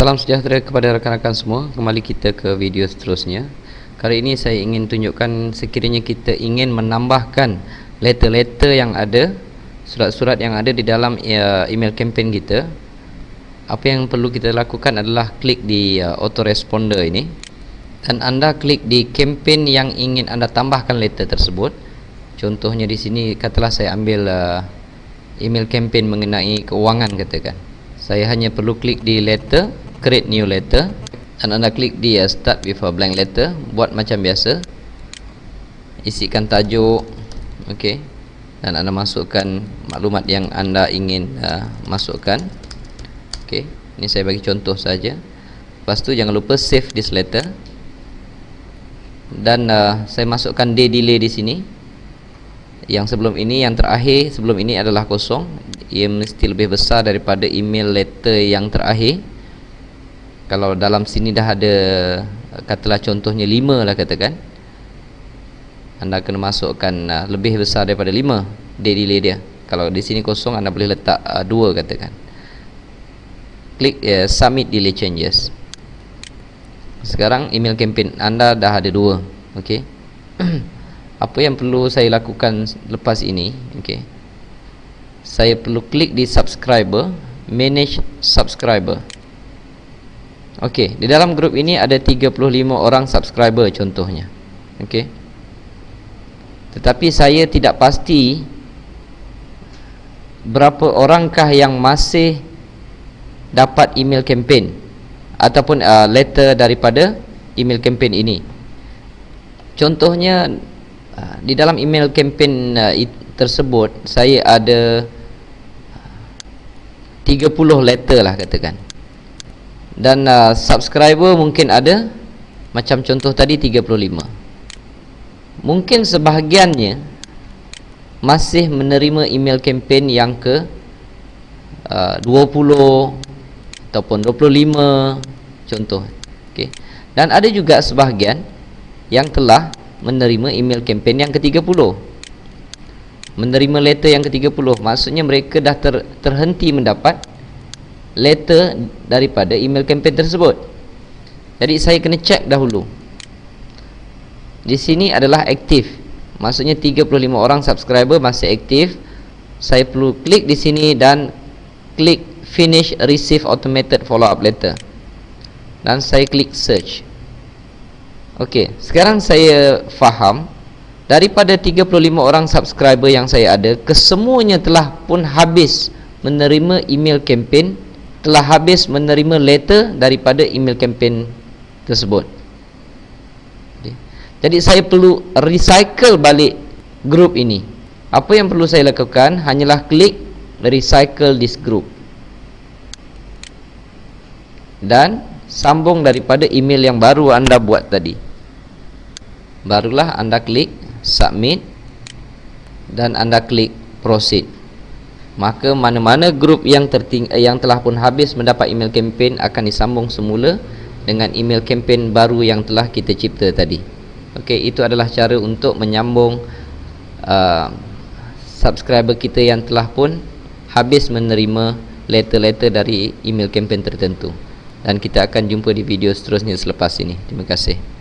Salam sejahtera kepada rakan-rakan semua. Kembali kita ke video seterusnya. Kali ini saya ingin tunjukkan Sekiranya kita ingin menambahkan Letter-letter yang ada Surat-surat yang ada di dalam uh, email campaign kita Apa yang perlu kita lakukan adalah Klik di uh, autoresponder ini. Dan anda klik di campaign yang ingin anda tambahkan letter tersebut. Contohnya di sini Katalah saya ambil uh, Email campaign mengenai keuangan katakan. Saya hanya perlu klik di letter create new letter. Dan anda klik di uh, start with a blank letter. Buat macam biasa. Isikan tajuk. Ok. Dan anda masukkan maklumat yang anda ingin uh, masukkan. Ok. Ini saya bagi contoh saja. Lepas tu jangan lupa save this letter. Dan uh, saya masukkan day delay di sini. Yang sebelum ini yang terakhir sebelum ini adalah kosong. Ia mesti lebih besar daripada email letter yang terakhir kalau dalam sini dah ada katalah contohnya 5 lah katakan anda kena masukkan uh, lebih besar daripada 5 day delay dia. Kalau di sini kosong anda boleh letak uh, 2 katakan. Klik uh, submit delay changes. Sekarang email campaign anda dah ada 2 ok apa yang perlu saya lakukan lepas ini ok saya perlu klik di subscriber manage subscriber Okey, di dalam grup ini ada 35 orang subscriber contohnya. Okey. Tetapi saya tidak pasti berapa orangkah yang masih dapat email campaign ataupun uh, letter daripada email campaign ini. Contohnya uh, di dalam email campaign uh, tersebut saya ada 30 letter lah katakan dan uh, subscriber mungkin ada macam contoh tadi 35 mungkin sebahagiannya masih menerima email campaign yang ke uh, 20 ataupun 25 contoh. Okay. dan ada juga sebahagian yang telah menerima email campaign yang ke-30 menerima letter yang ke-30 maksudnya mereka dah ter, terhenti mendapat letter daripada email campaign tersebut. Jadi saya kena check dahulu. Di sini adalah aktif. Maksudnya 35 orang subscriber masih aktif. Saya perlu klik di sini dan klik finish receive automated follow up letter. Dan saya klik search. Ok sekarang saya faham. Daripada 35 orang subscriber yang saya ada kesemuanya telah pun habis menerima email campaign telah habis menerima letter daripada email campaign tersebut. Jadi saya perlu recycle balik group ini. Apa yang perlu saya lakukan hanyalah klik recycle this group. Dan sambung daripada email yang baru anda buat tadi. Barulah anda klik submit dan anda klik proceed maka mana-mana grup yang terting eh, yang telah pun habis mendapat email campaign akan disambung semula dengan email campaign baru yang telah kita cipta tadi. Okey, itu adalah cara untuk menyambung uh, subscriber kita yang telah pun habis menerima letter-letter dari email campaign tertentu. Dan kita akan jumpa di video seterusnya selepas ini. Terima kasih.